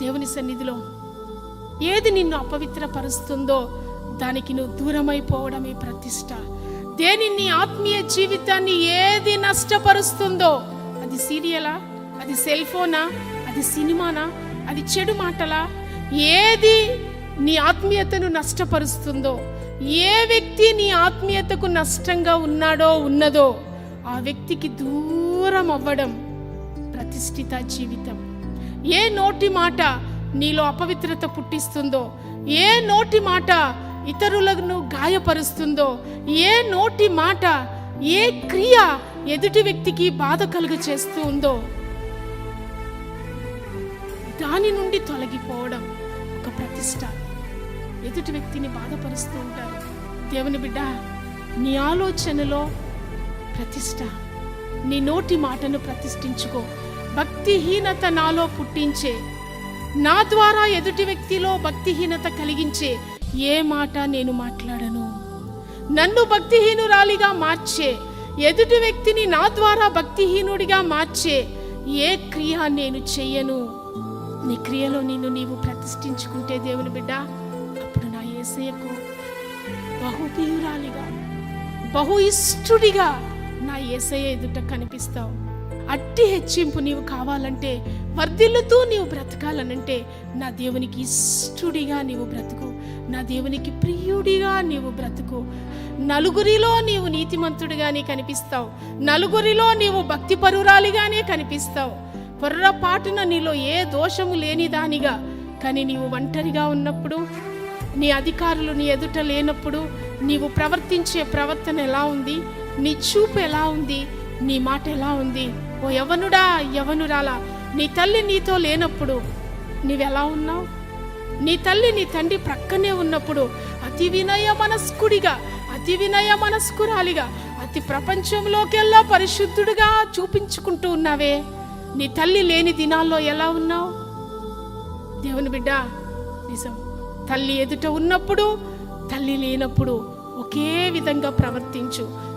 దేవుని సన్నిధిలో ఏది నిన్ను అపవిత్రపరుస్తుందో దానికి నువ్వు దూరమైపోవడమే ప్రతిష్ట. దేని నీ ఆత్మీయ జీవితాన్ని ఏది నష్టపరుస్తుందో అది సీరియలా అది సెల్ ఫోనా అది సినిమానా అది చెడు మాటలా? ఏది నీ ఆత్మీయతను నష్టపరుస్తుందో ఏ వ్యక్తి నీ ఆత్మీయతకు నష్టంగా ఉన్నాడో ఉన్నదో ఆ వ్యక్తికి దూరం అవ్వడం ప్రతిష్ఠిత జీవితం. ఏ నోటి మాట నీలో అపవిత్రత పుట్టిస్తుందో ఏ నోటి మాట ఇతరులను గాయపరుస్తుందో ఏ నోటి మాట ఏ క్రియ ఎదుటి వ్యక్తికి బాధ కలుగ చేస్తూ ఉందో దాని నుండి తొలగిపోవడం ఒక ప్రతిష్ట. ఎదుటి వ్యక్తిని బాధపరుస్తూ ఉంటారు. దేవుని బిడ్డ నీ ఆలోచనలో ప్రతిష్ట నీ నోటి మాటను ప్రతిష్ఠించుకో. భక్తిహీనత నాలో పుట్టించే. నా ద్వారా ఎదుటి వ్యక్తిలో భక్తిహీనత కలిగించే ఏ మాట నేను మాట్లాడను. నన్ను భక్తిహీనురాలిగా మార్చే ఎదుటి వ్యక్తిని నా ద్వారా భక్తిహీనుడిగా మార్చే ఏ క్రియ నేను చెయ్యను. నీ క్రియలో నిన్ను నీవు ప్రతిష్ఠించుకుంటే దేవుని బిడ్డ అప్పుడు నా ఏసయ్యకు బహుప్రియురాలిగా బహు ఇష్టుడిగా నా ఏసయ్య ఎదుట కనిపిస్తావు. అట్టి హెచ్చింపు నీవు కావాలంటే వర్ధిల్లుతూ నీవు బ్రతకాలనంటే నా దేవునికి ఇష్టడిగా నీవు బ్రతుకు. నా దేవునికి ప్రియుడిగా నీవు బ్రతుకు. నలుగురిలో నీవు నీతిమంతుడిగానే కనిపిస్తావు. నలుగురిలో నీవు భక్తి పరురాలిగానే కనిపిస్తావు. పొర్రపాటున నీలో ఏ దోషము లేని దానిగా కానీ నీవు ఒంటరిగా ఉన్నప్పుడు నీ అధికారులు నీ ఎదుట లేనప్పుడు నీవు ప్రవర్తించే ప్రవర్తన ఎలా ఉంది? నీ చూపు ఎలా ఉంది? నీ మాట ఎలా ఉంది? ఓ యవనుడా యవనురాలా నీ తల్లి నీతో లేనప్పుడు నీవెలా ఉన్నావు? నీ తల్లి నీ తండ్రి ప్రక్కనే ఉన్నప్పుడు అతి వినయ మనస్కుడిగా అతి వినయ మనస్కురాలిగా అతి ప్రపంచంలోకెల్లా పరిశుద్ధుడిగా చూపించుకుంటూ ఉన్నావే. నీ తల్లి లేని దినాల్లో ఎలా ఉన్నావు? దేవుని బిడ్డ నిజం. తల్లి ఎదుట ఉన్నప్పుడు తల్లి లేనప్పుడు ఒకే విధంగా ప్రవర్తించు.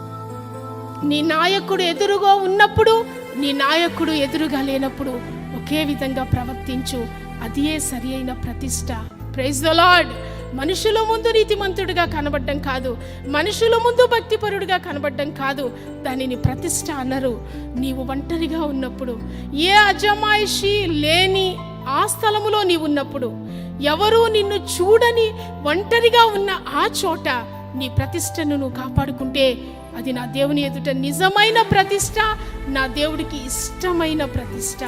నీ నాయకుడు ఎదురుగా ఉన్నప్పుడు నీ నాయకుడు ఎదురుగా లేనప్పుడు ఒకే విధంగా ప్రవర్తించు. అదియే సరి అయిన ప్రతిష్ట. ప్రైజ్ ద లార్డ్ మనుషుల ముందు నీతిమంతుడిగా కనబడడం కాదు. మనుషుల ముందు భక్తిపరుడిగా కనబడడం కాదు. దానిని ప్రతిష్ట అన్నారు నీవు ఒంటరిగా ఉన్నప్పుడు ఏ అజమాయిషి లేని ఆ స్థలములో నీవు ఉన్నప్పుడు ఎవరూ నిన్ను చూడని ఒంటరిగా ఉన్న ఆ చోట నీ ప్రతిష్టను నువ్వు కాపాడుకుంటే అది నా దేవుని ఎదుట నిజమైన ప్రతిష్ట నా దేవుడికి ఇష్టమైన ప్రతిష్ట.